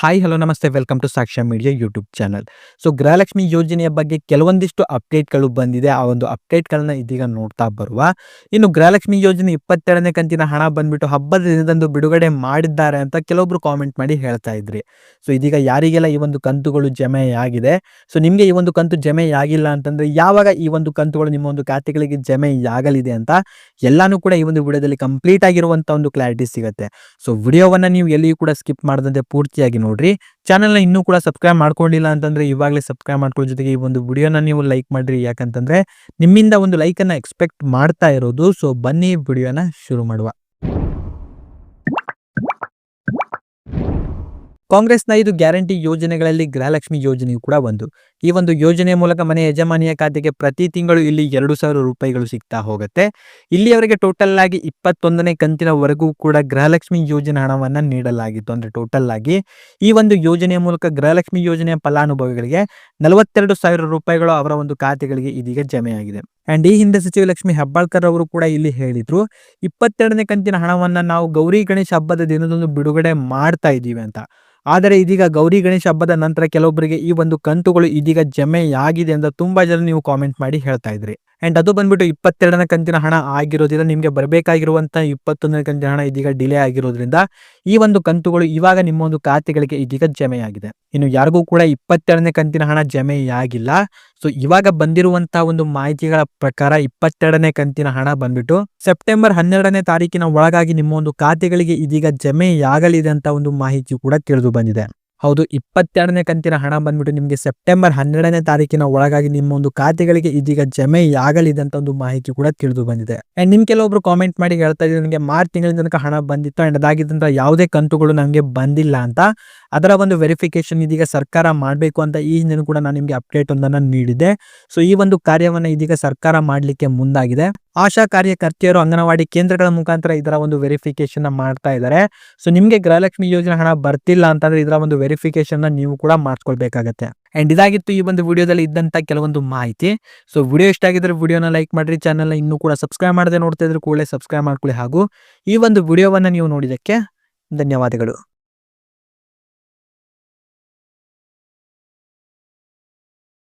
Hi hello ನಮಸ್ತೆ. Welcome to Sakshya media YouTube channel so Gruhalakshmi ಯೋಜನೆಯ ಬಗ್ಗೆ ಕೆಲವೊಂದಿಷ್ಟು ಅಪ್ಡೇಟ್ಗಳು ಬಂದಿದೆ. ಆ ಒಂದು ಅಪ್ಡೇಟ್ಗಳನ್ನ ಇದೀಗ ನೋಡ್ತಾ ಬರುವ. ಇನ್ನು ಗೃಹಲಕ್ಷ್ಮಿ ಯೋಜನೆ ಇಪ್ಪತ್ತೆರಡನೇ ಕಂತಿನ ಹಣ ಬಂದ್ಬಿಟ್ಟು ಹಬ್ಬದ ದಿನದಂದು ಬಿಡುಗಡೆ ಮಾಡಿದ್ದಾರೆ ಅಂತ ಕೆಲವೊಬ್ರು ಕಾಮೆಂಟ್ ಮಾಡಿ ಹೇಳ್ತಾ ಇದ್ರಿ. ಸೊ ಇದೀಗ ಯಾರಿಗೆಲ್ಲ ಈ ಒಂದು ಕಂತುಗಳು ಜಮೆಯಾಗಿದೆ? ಸೊ ನಿಮಗೆ ಈ ಒಂದು ಕಂತು ಜಮೆಯಾಗಿಲ್ಲ ಅಂತಂದ್ರೆ ಯಾವಾಗ ಈ ಒಂದು ಕಂತುಗಳು ನಿಮ್ಮ ಒಂದು ಖಾತೆಗಳಿಗೆ ಜಮೆಯಾಗಲಿದೆ ಅಂತ ಎಲ್ಲಾನು ಕೂಡ ಈ ಒಂದು ವಿಡಿಯೋದಲ್ಲಿ ಕಂಪ್ಲೀಟ್ ಆಗಿರುವಂತಹ ಒಂದು ಕ್ಲಾರಿಟಿ ಸಿಗುತ್ತೆ. ಸೊ ವಿಡಿಯೋವನ್ನ ನೀವು ಎಲ್ಲಿಯೂ ಕೂಡ ಸ್ಕಿಪ್ ಮಾಡದಂತೆ ಪೂರ್ತಿಯಾಗಿ ನೋಡ್ರಿ. ಚಾನಲ್ನ ಇನ್ನೂ ಕೂಡ ಸಬ್ಸ್ಕ್ರೈಬ್ ಮಾಡ್ಕೊಂಡಿಲ್ಲ ಅಂತಂದ್ರೆ ಇವಾಗಲೇ ಸಬ್ಸ್ಕ್ರೈಬ್ ಮಾಡ್ಕೊಳ್ಳೋ ಜೊತೆಗೆ ಈ ಒಂದು ವಿಡಿಯೋನ ನೀವು ಲೈಕ್ ಮಾಡ್ರಿ. ಯಾಕಂತಂದ್ರೆ ನಿಮ್ಮಿಂದ ಒಂದು ಲೈಕನ್ನು ಎಕ್ಸ್ಪೆಕ್ಟ್ ಮಾಡ್ತಾ ಇರೋದು. ಸೊ ಬನ್ನಿ ವಿಡಿಯೋನ ಶುರು ಮಾಡುವ. ಕಾಂಗ್ರೆಸ್ನ ಐದು ಗ್ಯಾರಂಟಿ ಯೋಜನೆಗಳಲ್ಲಿ ಗೃಹಲಕ್ಷ್ಮಿ ಯೋಜನೆಯು ಕೂಡ ಒಂದು. ಈ ಒಂದು ಯೋಜನೆ ಮೂಲಕ ಮನೆ ಯಜಮಾನಿಯ ಖಾತೆಗೆ ಪ್ರತಿ ತಿಂಗಳು ಇಲ್ಲಿ ಎರಡು ಸಾವಿರ ರೂಪಾಯಿಗಳು ಸಿಗ್ತಾ ಹೋಗುತ್ತೆ. ಇಲ್ಲಿಯವರೆಗೆ ಟೋಟಲ್ ಆಗಿ ಇಪ್ಪತ್ತೊಂದನೇ ಕಂತಿನವರೆಗೂ ಕೂಡ ಗೃಹಲಕ್ಷ್ಮಿ ಯೋಜನೆ ಹಣವನ್ನು ನೀಡಲಾಗಿತ್ತು. ಅಂದರೆ ಟೋಟಲ್ ಆಗಿ ಈ ಒಂದು ಯೋಜನೆಯ ಮೂಲಕ ಗೃಹಲಕ್ಷ್ಮಿ ಯೋಜನೆಯ ಫಲಾನುಭವಿಗಳಿಗೆ ನಲವತ್ತೆರಡು ಸಾವಿರ ರೂಪಾಯಿಗಳು ಅವರ ಒಂದು ಖಾತೆಗಳಿಗೆ ಇದೀಗ ಜಮೆಯಾಗಿದೆ. ಅಂಡ್ ಈ ಹಿಂದೆ ಸಚಿವ ಲಕ್ಷ್ಮಿ ಹೆಬ್ಬಾಳ್ಕರ್ ಅವರು ಕೂಡ ಇಲ್ಲಿ ಹೇಳಿದ್ರು, ಇಪ್ಪತ್ತೆರಡನೇ ಕಂತಿನ ಹಣವನ್ನ ನಾವು ಗೌರಿ ಗಣೇಶ ಹಬ್ಬದ ದಿನದಂದು ಬಿಡುಗಡೆ ಮಾಡ್ತಾ ಇದ್ದೀವಿ ಅಂತ. ಆದರೆ ಇದೀಗ ಗೌರಿ ಗಣೇಶ ಹಬ್ಬದ ನಂತರ ಕೆಲವೊಬ್ಬರಿಗೆ ಈ ಒಂದು ಕಂತುಗಳು ಇದೀಗ ಜಮೆಯಾಗಿದೆ ಅಂತ ತುಂಬಾ ಜನ ನೀವು ಕಾಮೆಂಟ್ ಮಾಡಿ ಹೇಳ್ತಾ ಇದ್ರಿ. ಅಂಡ್ ಅದು ಬಂದ್ಬಿಟ್ಟು ಇಪ್ಪತ್ತೆರಡನೇ ಕಂತಿನ ಹಣ ಆಗಿರೋದ್ರಿಂದ ನಿಮಗೆ ಬರಬೇಕಾಗಿರುವಂಥ ಇಪ್ಪತ್ತೊಂದನೇ ಕಂತಿನ ಹಣ ಇದೀಗ ಡಿಲೇ ಆಗಿರೋದ್ರಿಂದ ಈ ಒಂದು ಕಂತುಗಳು ಇವಾಗ ನಿಮ್ಮ ಒಂದು ಖಾತೆಗಳಿಗೆ ಇದೀಗ ಜಮೆಯಾಗಿದೆ. ಇನ್ನು ಯಾರಿಗೂ ಕೂಡ ಇಪ್ಪತ್ತೆರಡನೇ ಕಂತಿನ ಹಣ ಜಮೆಯಾಗಿಲ್ಲ. ಸೊ ಇವಾಗ ಬಂದಿರುವಂತಹ ಒಂದು ಮಾಹಿತಿಗಳ ಪ್ರಕಾರ ಇಪ್ಪತ್ತೆರಡನೇ ಕಂತಿನ ಹಣ ಬಂದ್ಬಿಟ್ಟು ಸೆಪ್ಟೆಂಬರ್ ಹನ್ನೆರಡನೇ ತಾರೀಕಿನ ಒಳಗಾಗಿ ನಿಮ್ಮ ಒಂದು ಖಾತೆಗಳಿಗೆ ಇದೀಗ ಜಮೆಯಾಗಲಿದೆ ಅಂತ ಒಂದು ಮಾಹಿತಿ ಕೂಡ ತಿಳಿದು ಬಂದಿದೆ. ಹೌದು, ಇಪ್ಪತ್ತೆರಡನೇ ಕಂತಿನ ಹಣ ಬಂದ್ಬಿಟ್ಟು ನಿಮಗೆ ಸೆಪ್ಟೆಂಬರ್ ಹನ್ನೆರಡನೇ ತಾರೀಕಿನ ಒಳಗಾಗಿ ನಿಮ್ಮ ಒಂದು ಖಾತೆಗಳಿಗೆ ಇದೀಗ ಜಮೆಯಾಗಲಿದೆ ಅಂತ ಒಂದು ಮಾಹಿತಿ ಕೂಡ ತಿಳಿದು ಬಂದಿದೆ. ಅಂಡ್ ನಿಮ್ ಕೆಲವೊಬ್ರು ಕಾಮೆಂಟ್ ಮಾಡಿ ಹೇಳ್ತಾ ಇದ್ರು ನನಗೆ ಮಾರ್ಚ್ ತಿಂಗಳ ತನಕ ಹಣ ಬಂದಿತ್ತು ಅಂಡ್ ಅದಾಗಿದ್ದಂತ ಯಾವುದೇ ಕಂತುಗಳು ನನಗೆ ಬಂದಿಲ್ಲ ಅಂತ ಅದರ ಒಂದು ವೆರಿಫಿಕೇಶನ್ ಇದೀಗ ಸರ್ಕಾರ ಮಾಡಬೇಕು ಅಂತ ಈ ಹಿಂದೆ ಕೂಡ ನಾನು ನಿಮಗೆ ಅಪ್ಡೇಟ್ ಒಂದನ್ನು ನೀಡಿದೆ ಸೊ ಈ ಒಂದು ಕಾರ್ಯವನ್ನು ಇದೀಗ ಸರ್ಕಾರ ಮಾಡಲಿಕ್ಕೆ ಮುಂದಾಗಿದೆ. ಆಶಾ ಕಾರ್ಯಕರ್ತೆಯರು ಅಂಗನವಾಡಿ ಕೇಂದ್ರಗಳ ಮುಖಾಂತರ ಇದರ ಒಂದು ವೆರಿಫಿಕೇಶನ್ ಮಾಡ್ತಾ ಇದ್ದಾರೆ ಸೊ ನಿಮಗೆ ಗೃಹಲಕ್ಷ್ಮಿ ಯೋಜನೆ ಹಣ ಬರ್ತಿಲ್ಲ ಅಂತಂದ್ರೆ ಇದರ ಒಂದು ವೆರಿಫಿಕೇಶನ್ ನೀವು ಕೂಡ ಮಾಡಿಸ್ಕೊಳ್ಬೇಕಾಗತ್ತೆ. ಅಂಡ್ ಇದಾಗಿತ್ತು ಈ ಒಂದು ವಿಡಿಯೋದಲ್ಲಿ ಇದ್ದಂತ ಕೆಲವೊಂದು ಮಾಹಿತಿ. ಸೊ ವಿಡಿಯೋ ಇಷ್ಟ ಆಗಿದ್ರೆ ವಿಡಿಯೋನ ಲೈಕ್ ಮಾಡಿರಿ ಚಾನಲ್ ಇನ್ನೂ ಕೂಡ ಸಬ್ಸ್ಕ್ರೈಬ್ ಮಾಡದೆ ನೋಡ್ತಾ ಇದ್ರೆ ಕೂಡಲೇ ಸಬ್ಸ್ಕ್ರೈಬ್ ಮಾಡ್ಕೊಳ್ಳಿ ಹಾಗೂ ಈ ಒಂದು ವಿಡಿಯೋವನ್ನು ನೀವು ನೋಡಿದಕ್ಕೆ ಧನ್ಯವಾದಗಳು.